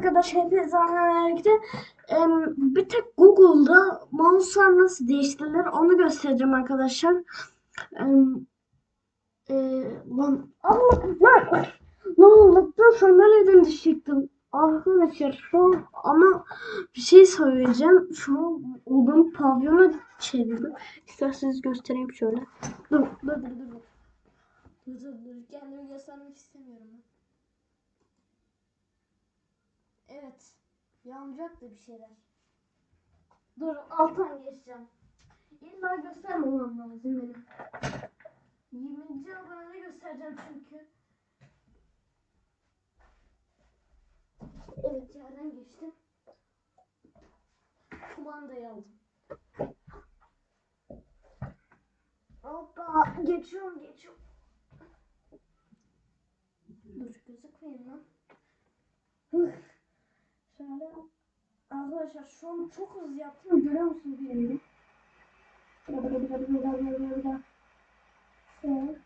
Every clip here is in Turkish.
arkadaşlar hepinize birlikte bir tek Google'da mouse'lar nasıl değiştirilir onu göstereceğim arkadaşlar. Em, e, lan Allah lan ne oldu? Sandalyeden düşecektim. Arkadaşlar şu ama bir şey söyleyeceğim. Şu an olduğum pavyona çevirdim. İsterseniz göstereyim şöyle. Dur dur dur dur. Dur dur dur. Kendimi göstermek istemiyorum. Evet. Yanacak da bir şeyler. Dur alttan geçeceğim. İlla göstermemem lazım benim. 20. abonede göstereceğim çünkü. Evet yerden geçtim. Kumandayı aldım. Hoppa geçiyorum geçiyorum. Dur gözükmeyin lan. Hıh. Arkadaşlar şu an çok hızlı yaptım görüyor musunuz bilmiyorum. Şöyle.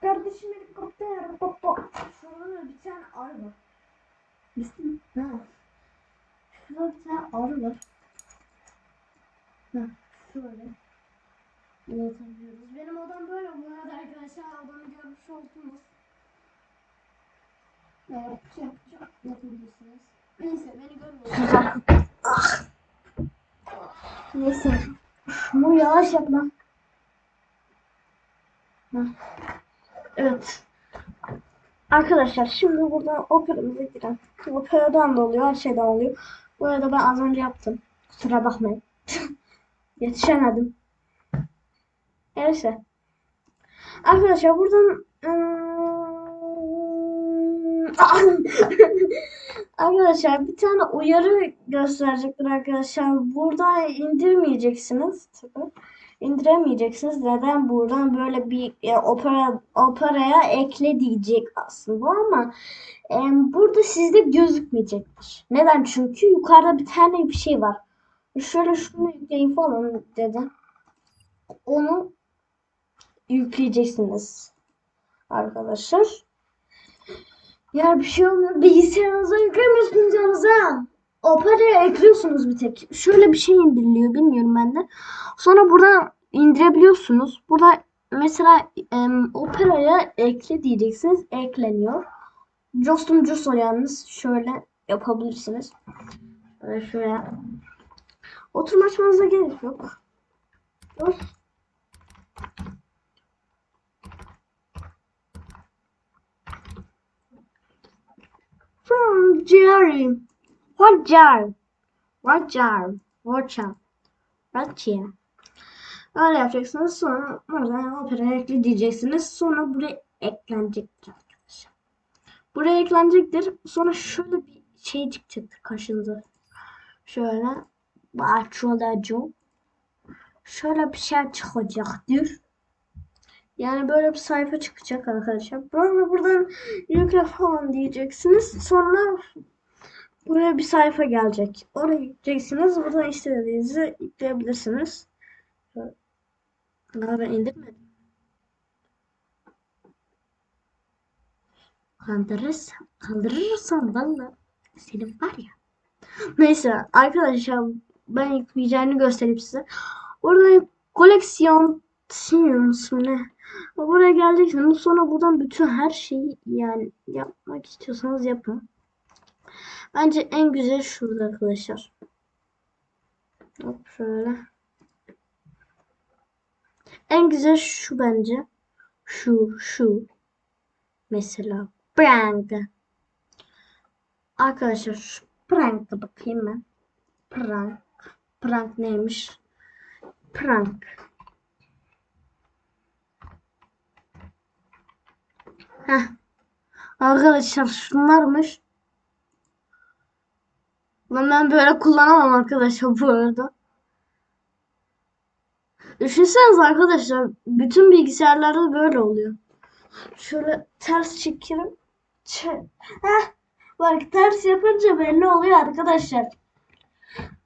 Kardeşim helikopter helikopter. Şurada da bir tane arı var. Mü? Ha. Şurada bir tane arı var. Ha, şöyle. Anlatabiliyoruz. Benim odam böyle bu arada arkadaşlar odamı görmüş oldunuz. Evet, çok çok yapabilirsiniz. Neyse beni görmüyorsunuz. Neyse. Şunu yavaş yap lan. Evet. Arkadaşlar şimdi buradan operamıza giren. Operadan da oluyor, her şeyden oluyor. Bu arada ben az önce yaptım. Kusura bakmayın. Yetişemedim. Neyse. Arkadaşlar buradan Arkadaşlar bir tane uyarı gösterecektir arkadaşlar. Burada indirmeyeceksiniz. Tabii. İndiremeyeceksiniz. Neden buradan böyle bir e, opera operaya ekle diyecek aslında ama e, burada sizde gözükmeyecektir. Neden? Çünkü yukarıda bir tane bir şey var. Şöyle şunu yükleyin falan dedi. Onu yükleyeceksiniz arkadaşlar. Ya bir şey olmuyor. Bilgisayarınıza yüklemiyorsunuz yalnız ha. Opera'ya ekliyorsunuz bir tek. Şöyle bir şey indiriliyor bilmiyorum ben de. Sonra buradan indirebiliyorsunuz. Burada mesela em, Opera'ya ekle diyeceksiniz. Ekleniyor. Costum Cuso yalnız şöyle yapabilirsiniz. Şöyle şuraya. Oturma açmanıza gerek yok. Dur. From Jerry. What jar? What jar? Öyle yapacaksınız. Sonra buradan operaya ekle diyeceksiniz. Sonra buraya eklenecektir arkadaşlar. Buraya eklenecektir. Sonra şöyle bir şey çıkacaktır karşınıza. Şöyle. Açılacak. Şöyle bir şey çıkacaktır. Yani böyle bir sayfa çıkacak arkadaşlar. Böyle buradan yükle falan diyeceksiniz. Sonra buraya bir sayfa gelecek. Oraya gideceksiniz. Buradan istediğinizi yükleyebilirsiniz. Daha ben indirmedim. Kandırırsam, kandırırsam valla senin var ya. Neyse arkadaşlar ben yükleyeceğini göstereyim size. Orada koleksiyon Sims ne? Buraya geleceksiniz. Sonra buradan bütün her şeyi yani yapmak istiyorsanız yapın. Bence en güzel şurada arkadaşlar. Hop şöyle. En güzel şu bence. Şu, şu. Mesela prank. Arkadaşlar şu prank'a bakayım ben. Prank. Prank neymiş? Prank. Heh. Arkadaşlar şunlarmış. Lan ben böyle kullanamam arkadaşlar bu arada. Düşünsenize arkadaşlar bütün bilgisayarlarda böyle oluyor. Şöyle ters çekerim. Ç. Bak ters yapınca belli oluyor arkadaşlar.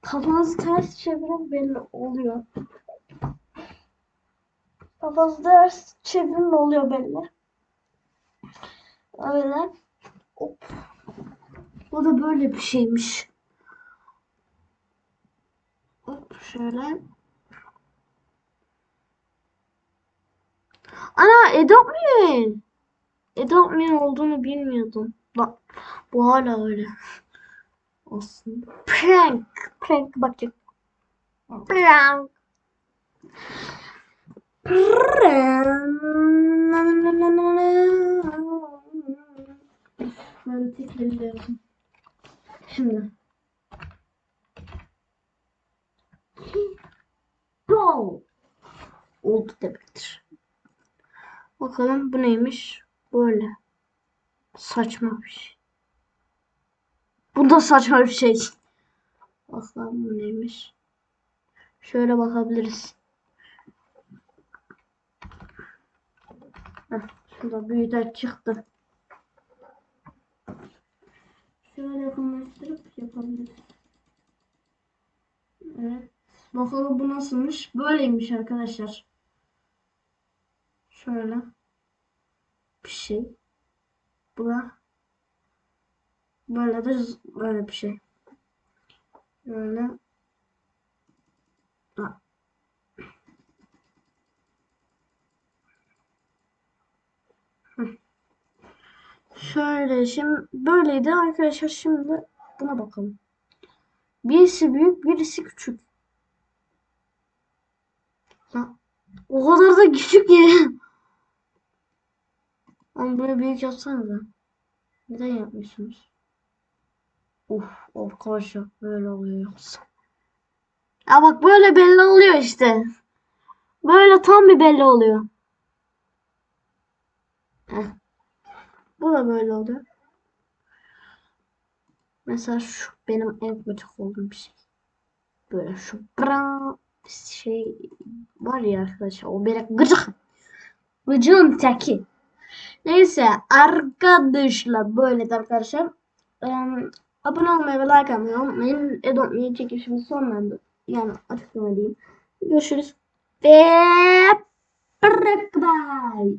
Kafanızı ters çevirin belli oluyor. Kafanızı ters çevirin oluyor belli. Öyle. Hop. O da böyle bir şeymiş. Hop şöyle. Ana Adopt Me. Olduğunu bilmiyordum. Bak bu hala öyle. Aslında. Prank. Prank bakacak. Prank. Ben tekrarlıyorum. Şimdi. Go. Oldu demektir. Bakalım bu neymiş? Böyle. Saçma bir şey. Bu da saçma bir şey. Bakalım bu neymiş? Şöyle bakabiliriz. Heh, şurada büyüter çıktı. Şöyle yakınlaştırıp yapabiliriz. Evet. Bakalım bu nasılmış? Böyleymiş arkadaşlar. Şöyle. Bir şey. Bu da böyle de böyle bir şey. Böyle. Da. Hı. Şöyle şimdi böyleydi arkadaşlar şimdi buna bakalım. Birisi büyük birisi küçük. Ya, o kadar da küçük ya. Ama bunu büyük yapsanıza. Neden yapmıyorsunuz? Uf arkadaşlar böyle oluyor yoksa. Ya bak böyle belli oluyor işte. Böyle tam bir belli oluyor. Heh. Bu da böyle oluyor. Mesela şu benim en gıcık olduğum bir şey. Böyle şu brown şey var ya arkadaşlar o benim gıcık. Gıcığın teki. Neyse arkadaşlar böyle de arkadaşlar. Em, abone olmayı ve like atmayı unutmayın. Edon Me'yi çekişimiz sonlandı. Yani açıklama diyeyim. Görüşürüz. Ve bye.